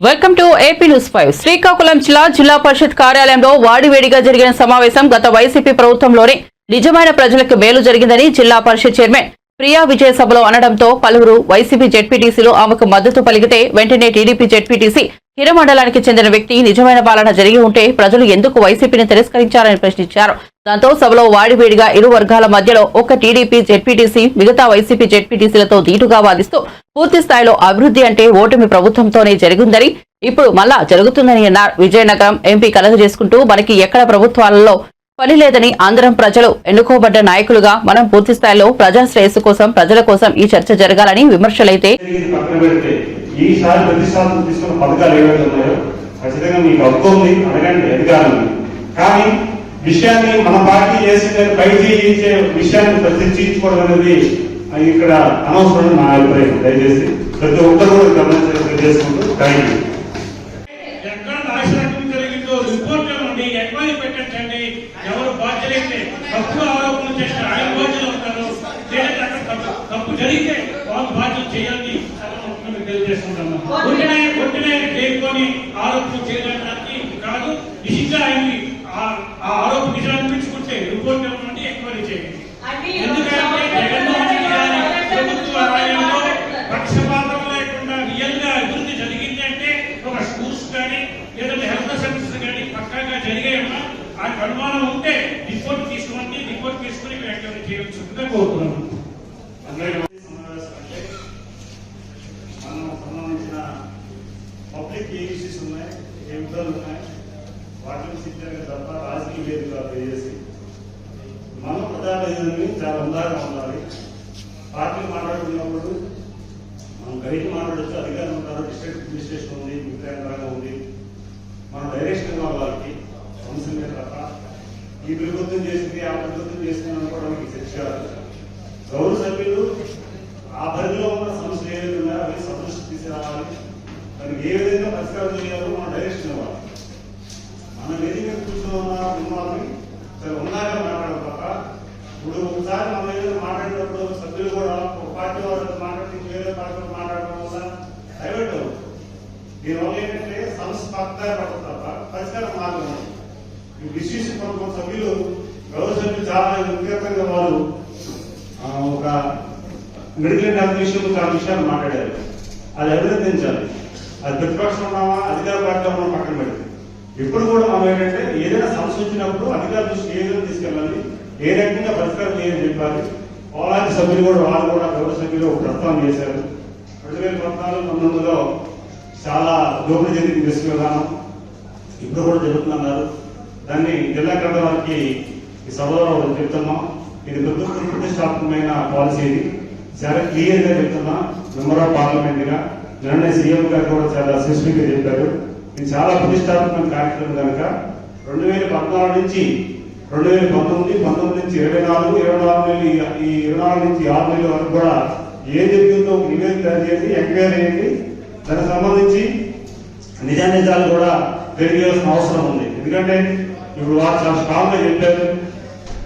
Welcome to AP news five Srikakulam జిల్లా జిల్లా పరిషత్ కార్యాలయంలో వాడివేడిగా జరిగిన సమావేశం గత వైసీపీ ప్రభుత్వంలోనే నిజమైన ప్రజలకు మేలు జరిగిందని జిల్లా పరిషత్ చైర్మన్ ప్రియా విజయ సభలో అనడంతో పలువురు వైసీపీ జెడ్పీటీసీలు ఆమెకు మద్దతు పలికితే వెంటనే టీడీపీ జెడ్పీటీసీ హిరమండలానికి చెందిన వ్యక్తి నిజమైన పాలన జరిగి ఉంటే ప్రజలు ఎందుకు వైసీపీని తిరస్కరించారని ప్రశ్నించారు. దాంతో సభలో వాడివేడిగా ఇరు వర్గాల మధ్యలో ఒక టీడీపీ జెడ్పీటీసీ మిగతా వైసీపీ జెడ్పీటీసీలతో ధీటుగా వాదిస్తూ పూర్తి స్థాయిలో అభివృద్ధి అంటే ఓటమి ప్రభుత్వంతోనే జరిగిందని ఇప్పుడు మళ్ళా జరుగుతుందని అన్నారు. విజయనగరం ఎంపీ కలగ చేసుకుంటూ మనకి ఎక్కడ ప్రభుత్వాలలో పని లేదని ఆంధ్రం ప్రజలు ఎన్నుకోబడ్డ నాయకులుగా మనం పూర్తి స్థాయిలో ప్రజా శ్రేయస్సు కోసం ప్రజల కోసం ఈ చర్చ జరగాలని విమర్శలైతే కానీ విషయాన్ని మన పార్టీ చేసిన పైకి చేసే విషయాన్ని ప్రతిష్ఠించుకోవడం అనేది అది ఇక్కడ అనవసరం నా అభిప్రాయం. దయచేసి ప్రతి ఒక్కరు కూడా గమనించాలని తెలియజేసుకుంటూ థ్యాంక్ యూ ఎక్కడ నాశనం జరిగిందో రిపోర్ట్ ఇవ్వండి ఎంక్వైరీ పెట్టండి ఎవరు ఆ- ఆరోపణ నిజం అనిపించుకుంటే రిపోర్ట్ ఇవ్వమండి ఎంక్వైరీ చేయండి. ఎందుకంటే జగన్మోహన్ రెడ్డి గారి ప్రభుత్వ హయాంలో పక్షపాతం లేకుండా రియల్గా అభివృద్ధి జరిగింది అంటే ఒక స్కూల్స్ కానీ లేదంటే హెల్త్ సర్వీసెస్ కానీ పక్కాగా జరిగాయమ్మా. ఆ అనుమానం ఉంటే రిపోర్ట్ తీసుకోండి రిపోర్ట్ తీసుకుని ఎంక్వైరీ చేయవలసిందిగా కోరుతున్నాను అందరికీ సమావేశం అంటే మనం సంబంధించిన పబ్లిక్ ఏ ఇష్యూస్ ఉన్నాయి ఏ ఇబ్బందులు ఉన్నాయి వాటిని సిద్ధంగా తప్ప రాజకీయ వేదికగా తెలియజేసి మన ప్రధాన ఎదురుని చాలా ఉందాగా ఉండాలి. పార్టీ మాట్లాడుతున్నప్పుడు మనం బయట మాట్లాడచ్చు అధికారం ఉంటారు డిస్ట్రిక్ట్ అడ్మినిస్ట్రేషన్ ఉంది మిగతా ఉంది. మన డైరెక్షన్ ఇవ్వాలి వాళ్ళకి సమస్య తప్ప. ఈ ప్రభుత్వం చేసింది ఆ ప్రభుత్వం చేసింది అనుకోవడానికి చర్చ గౌరవ సభ్యులు ఆ పరిధిలో ఉన్న సమస్యలు ఏ విధంగా అవి సమస్య తీసుకురావాలి దానికి ఏ విధంగా పరిష్కారం చేయాలో మనం డైరెక్షన్ ఇవ్వాలి మన వేదిక కూర్చున్న కూర్చుని ఉన్న ఉన్నవాళ్ళని సరే ఉన్నాక మాట్లాడడం తప్ప ఇప్పుడు ఒకసారి మనం ఏదైనా మాట్లాడేటప్పుడు సభ్యులు కూడా ఒక పార్టీ వాళ్ళు మాట్లాడి వేరే పార్టీ మాట్లాడడం వల్ల డైవర్ట్ దీనివల్ల ఏంటంటే సమస్య పక్కదారి తప్ప పరిష్కారం మార్గం ఈ డిసిషన్ ప్రభుత్వం సభ్యులు గౌరవ సభ్యులు చాలా వ్యక్తిగతంగా వారు ఒక మిడిల్ హెల్త్ విషయంలో చాలా విషయాలు మాట్లాడారు. అది అభినందించాలి. అది ప్రతిపక్షం ఉన్నామా? అధికార పార్టీలో ఉన్నామా? పక్కన పెడితే. ఇప్పుడు కూడా మనం ఏంటంటే ఏదైనా సమస్య వచ్చినప్పుడు అధికార దృష్టి ఏ విధంగా తీసుకెళ్ళాలి ఏ రకంగా పరిష్కారం చేయాలని చెప్పాలి. పోలాంటి సభ్యులు కూడా వాళ్ళు కూడా గౌరవ సభ్యులు ఒక ప్రస్తావన చేశారు. రెండు వేల పద్నాలుగు పంతొమ్మిదిలో చాలా దోపిడీ జరిగింది దృష్టి విధానం. ఇప్పుడు కూడా జరుగుతున్నారు దాన్ని జిల్లా కలెక్టర్ వారికి ఈ సభలో చెప్తున్నాం. ఇది ప్రభుత్వం ప్రతిష్టాత్మకమైన పాలసీ ఇది. చాలా క్లియర్గా చెప్తున్నా. మెంబర్ ఆఫ్ పార్లమెంట్గా. నిన్న సీఎం గారు కూడా చాలా స్పెసిఫిక్గా చెప్పారు. ఇది చాలా ప్రతిష్టాత్మక కార్యక్రమం కనుక రెండు వేల పద్నాలుగు నుంచి రెండు వేల పంతొమ్మిది పంతొమ్మిది నుంచి ఇరవై నాలుగు ఇరవై నాలుగు నెలలు ఈ- ఇరవై నాలుగు నుంచి ఆరు నెలల వరకు కూడా ఏం జరిగిందో ఒక నివేదిక తయారు చేసి ఎంక్వైరీ చేయండి. దానికి సంబంధించి నిజా నిజాలు కూడా తెలియజేయాల్సిన అవసరం ఉంది. ఎందుకంటే ఇప్పుడు వారు చాలా స్ట్రాంగ్గా చెప్పారు.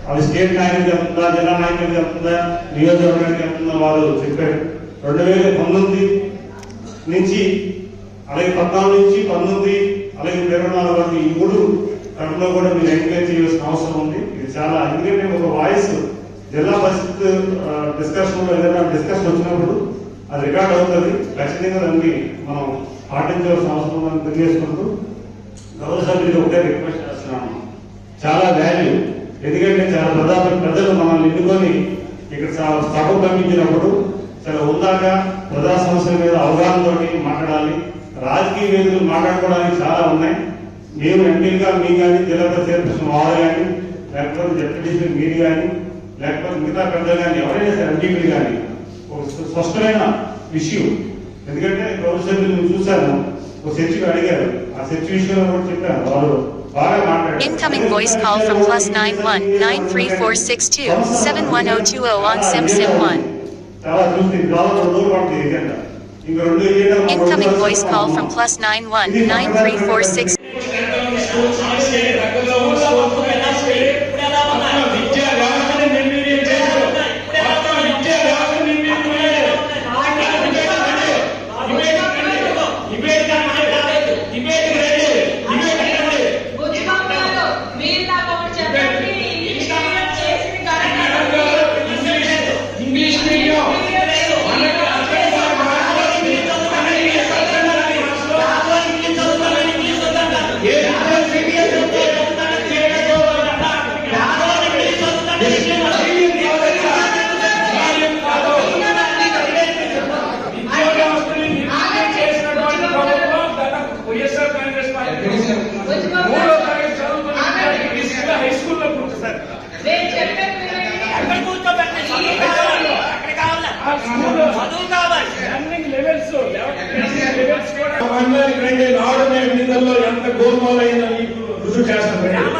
అది స్టేట్ నాయకులు చెప్తుందా జిల్లా నాయకులు చెప్తుందా నియోజకవర్గానికి చెప్తుందా వారు చెప్పారు. రెండు వేల పంతొమ్మిది నుంచి అలాగే పద్నాలుగు నుంచి పంతొమ్మిది అలాగే ఇరవై నాలుగు వరకు ఈ మూడు టర్మ్లో కూడా మీరు ఎంకరేజ్ చేయాల్సిన అవసరం ఉంది. ఇది చాలా ఎందుకంటే ఒక వాయిస్ జిల్లా పరిషత్ డిస్కషన్లో ఏదైనా డిస్కషన్ వచ్చినప్పుడు అది రికార్డ్ అవుతుంది. ఖచ్చితంగా దాన్ని మనం పాటించవలసిన అవసరం ఉందని తెలియజేసుకుంటూ గౌరవ సభ్యులు ఒకటే రిక్వెస్ట్ చేస్తున్నాను. చాలా వాల్యూ ఎందుకంటే చాలా ప్రధాన ప్రజలు మనల్ని ఎన్నుకొని ఇక్కడ చాలా సభ పంపించినప్పుడు చాలా ఉందాక ప్రజా సమస్యల మీద అవగాహన రాజకీయ వేదికలు మాట్లాడుకోవడానికి చాలా ఉన్నాయి. మేము ఎంపీలుగా మీ కానీ జిల్లా చైర్పర్సన్ వారు కానీ లేకపోతే జడ్పీటీసీ మీరు కానీ లేకపోతే మిగతా పెద్దలు కానీ ఎవరైనా సరే ఎంపీలు కానీ ఒక స్పష్టమైన ఇష్యూ. ఎందుకంటే సభ్యులు మీరు చూశాను ఒక చర్చకు అడిగారు. ఆ చర్చ విషయంలో కూడా చెప్పాను. వారు Incoming voice call from plus nine one nine three four six two seven one zero two zero on Sim Sim one. Incoming voice call from plus 919346. Levels కూడా రెండు ఆరు ఎన్నికల్లో ఎంత గోల్మాలైన రుజువు చేస్తారు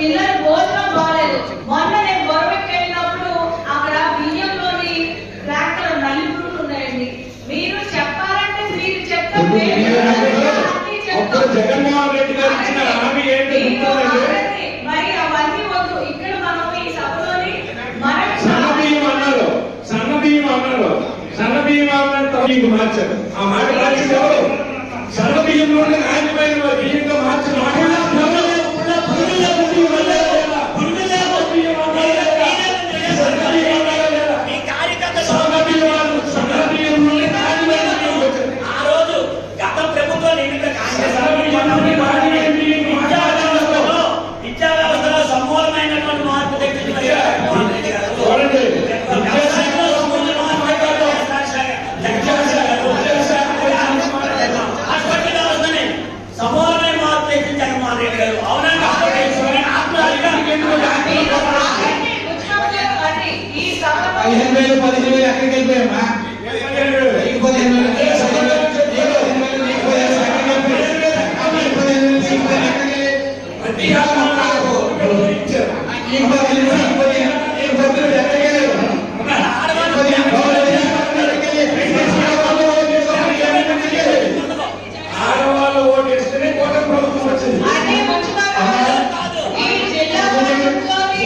పిల్లలు భోజనం బాగాలేదు మొన్న నేను గవర్నమెంట్కి వెళ్ళినప్పుడు అక్కడ బియ్యంలోని ట్రాక్టర్ నలుగురు ఉన్నాయండి మీరు చెప్పాలంటే మీరు మార్చారు ఆ మాట మార్చి సన్న బియ్యంలోనే నాణ్యమైన బియ్యంగా మాట Hay gemelos para decirle a la gente que el bebé más.